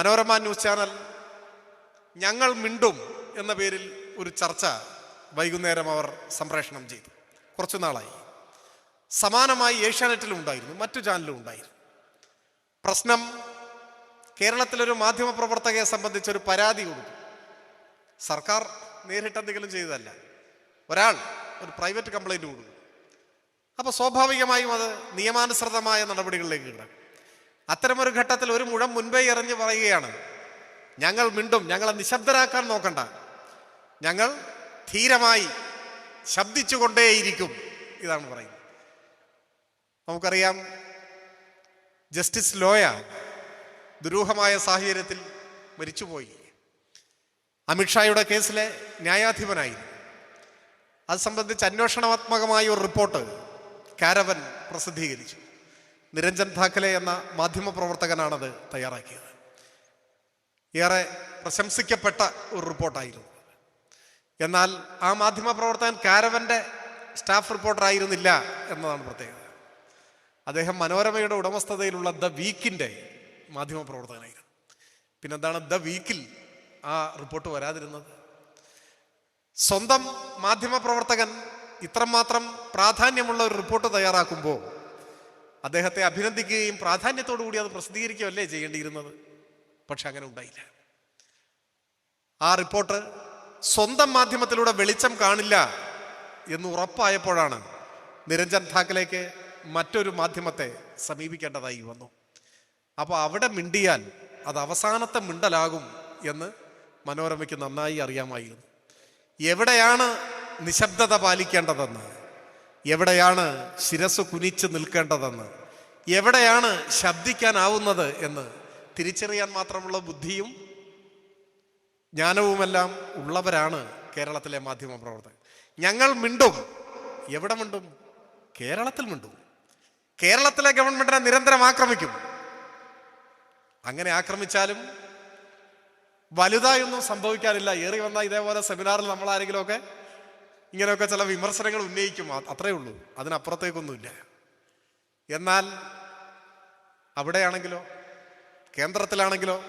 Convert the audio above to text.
Manorama news channel ഞങ്ങൾ മിണ്ടും എന്ന പേരിൽ ഒരു ചർച്ച വൈകുന്നേരം അവർ സംപ്രേഷണം ചെയ്തു. കുറച്ചു നാളായി. സമാനമായി ഏഷ്യാനെറ്റിലും ഉണ്ടായിരുന്നു മറ്റു ചാനലിലും ഉണ്ടായിരുന്നു. പ്രശ്നം കേരളത്തിലൊരു മാധ്യമ പ്രവർത്തകയെ സംബന്ധിച്ചൊരു പരാതി കൊടുത്തു. സർക്കാർ നേരിട്ട് എന്തെങ്കിലും ചെയ്തതല്ല. ഒരാൾ ഒരു പ്രൈവറ്റ് കംപ്ലൈന്റ് കൊടുക്കും അപ്പോൾ സ്വാഭാവികമായും അത് നിയമാനുസൃതമായ നടപടികളിലേക്ക് കിടക്കും. അത്തരമൊരു ഘട്ടത്തിൽ ഒരു മുഴം മുൻപേ എറിഞ്ഞ് പറയുകയാണ്. ഞങ്ങൾ മിണ്ടും ഞങ്ങളെ നിശബ്ദരാക്കാൻ നോക്കണ്ട. ഞങ്ങൾ ധീരമായി ശബ്ദിച്ചുകൊണ്ടേയിരിക്കും ഇതാണ് പറയുന്നത്. നമുക്കറിയാം ജസ്റ്റിസ് ലോയ ദുരൂഹമായ സാഹചര്യത്തിൽ മരിച്ചുപോയി. അമിത്ഷായുടെ കേസിലെ ന്യായാധിപനായി അത് സംബന്ധിച്ച് അന്വേഷണാത്മകമായ ഒരു റിപ്പോർട്ട് കാരവൻ പ്രസിദ്ധീകരിച്ചു. നിരഞ്ജൻ താക്കലെ എന്ന മാധ്യമപ്രവർത്തകനാണത് തയ്യാറാക്കിയത്. ഏറെ പ്രശംസിക്കപ്പെട്ട ഒരു റിപ്പോർട്ടായിരുന്നു എന്നാൽ ആ മാധ്യമപ്രവർത്തകൻ കാരവന്റെ സ്റ്റാഫ് റിപ്പോർട്ടർ ആയിരുന്നില്ല എന്നതാണ് പ്രത്യേകത. അദ്ദേഹം മനോരമയുടെ ഉടമസ്ഥതയിലുള്ള ദ വീക്കിന്റെ മാധ്യമപ്രവർത്തകനായിരുന്നു പിന്നെന്താണ് ദ വീക്കിൽ ആ റിപ്പോർട്ട് വരാതിരുന്നത്? സ്വന്തം മാധ്യമപ്രവർത്തകൻ ഇത്രമാത്രം പ്രാധാന്യമുള്ള ഒരു റിപ്പോർട്ട് തയ്യാറാക്കുമ്പോൾ അദ്ദേഹത്തെ അഭിനന്ദിക്കുകയും പ്രാധാന്യത്തോടു കൂടി അത് പ്രസിദ്ധീകരിക്കുകയല്ലേ ചെയ്യേണ്ടിയിരുന്നത്? പക്ഷെ അങ്ങനെ ഉണ്ടായില്ല. ആ റിപ്പോർട്ട് സ്വന്തം മാധ്യമത്തിലൂടെ വെളിച്ചം കാണില്ല എന്ന് ഉറപ്പായപ്പോഴാണ് നിരഞ്ജൻ ഠാക്കലേക്ക് മറ്റൊരു മാധ്യമത്തെ സമീപിക്കേണ്ടതായി വന്നു. അപ്പോൾ അവിടെ മിണ്ടിയാൽ അത് അവസാനത്തെ മിണ്ടലാകും എന്ന് മനോരമയ്ക്ക് നന്നായി അറിയാമായിരുന്നു. എവിടെയാണ് നിശബ്ദത പാലിക്കേണ്ടതെന്ന്? എവിടെയാണ് ശിരസ് കുനിച്ച് നിൽക്കേണ്ടതെന്ന്? എവിടെയാണ് ശബ്ദിക്കാനാവുന്നത് എന്ന്? തിരിച്ചറിയാൻ മാത്രമുള്ള ബുദ്ധിയും ജ്ഞാനവുമെല്ലാം ഉള്ളവരാണ് കേരളത്തിലെ മാധ്യമ പ്രവർത്തകർ. ഞങ്ങൾ മിണ്ടും. എവിടെ മിണ്ടും? കേരളത്തിൽ മിണ്ടും. കേരളത്തിലെ ഗവൺമെന്റിനെ നിരന്തരം ആക്രമിക്കും. അങ്ങനെ ആക്രമിച്ചാലും വലുതായൊന്നും സംഭവിക്കാനില്ല ഏറി വന്ന ഇതേപോലെ സെമിനാറിൽ നമ്മൾ ആരെങ്കിലുമൊക്കെ ഇങ്ങനെയൊക്കെ ചില വിമർശനങ്ങൾ ഉന്നയിക്കും. അത്രേ ഉള്ളൂ. അതിനപ്പുറത്തേക്കൊന്നുമില്ല. എന്നാൽ അവിടെയാണെങ്കിലോ കേന്ദ്രത്തിലാണെങ്കിലോ